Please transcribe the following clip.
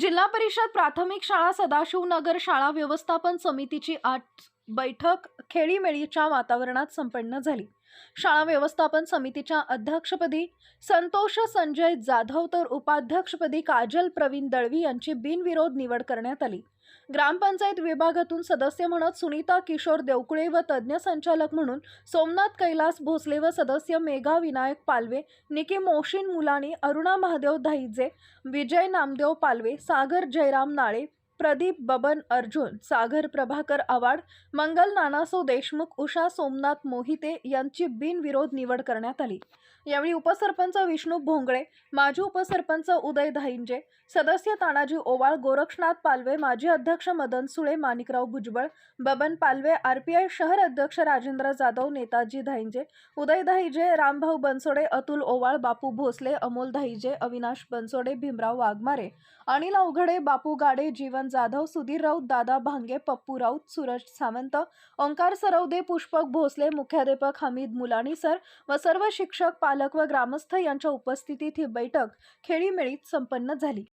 जिल्हा परिषद प्राथमिक शाळा सदाशिवनगर शाळा व्यवस्थापन समितीची आज बैठक खेळीमेळीच्या वातावरणात संपन्न झाली. शाळा व्यवस्थापन समितीच्या अध्यक्षपदी संतोष संजय जाधव तर उपाध्यक्षपदी काजल प्रवीण दळवी यांची बिनविरोध निवड करण्यात आली. ग्रामपंचायत विभागातून सदस्य म्हणत सुनीता किशोर देवकुळे व तज्ज्ञ संचालक म्हणून सोमनाथ कैलास भोसले व सदस्य मेघा विनायक पालवे निकी मोशीन मुलानी अरुणा महादेव धाईजे विजय नामदेव पालवे सागर जयराम नाळे प्रदीप बबन अर्जुन सागर प्रभाकर आवाड मंगल नानासो देशमुख उषा सोमनाथ मोहिते यांची बिनविरोध निवड करण्यात आली. यावेळी उपसरपंच विष्णू भोंगळे माजी उपसरपंच उदय धाईंजे सदस्य तानाजी ओवाळ गोरक्षनाथ पालवे माजी अध्यक्ष मदन सुळे माणिकराव भुजबळ बबन पालवे आरपीआय शहर अध्यक्ष राजेंद्र जाधव नेताजी धाईंजे उदय धाईजे रामभाऊ बनसोडे अतुल ओवाळ बापू भोसले अमोल धाईजे अविनाश बनसोडे भीमराव वाघमारे अनिल अवघडे बापू गाडे जीवन जाधव सुधीर राऊत दादा भांगे पप्पू राऊत सूरज सावंत ओंकार सरवदे पुष्पक भोसले मुख्याध्यापक हमीद मुलानी सर व सर्व शिक्षक पालक व ग्रामस्थ यांच्या उपस्थितीत ही बैठक खेळीमेळीत संपन्न झाली.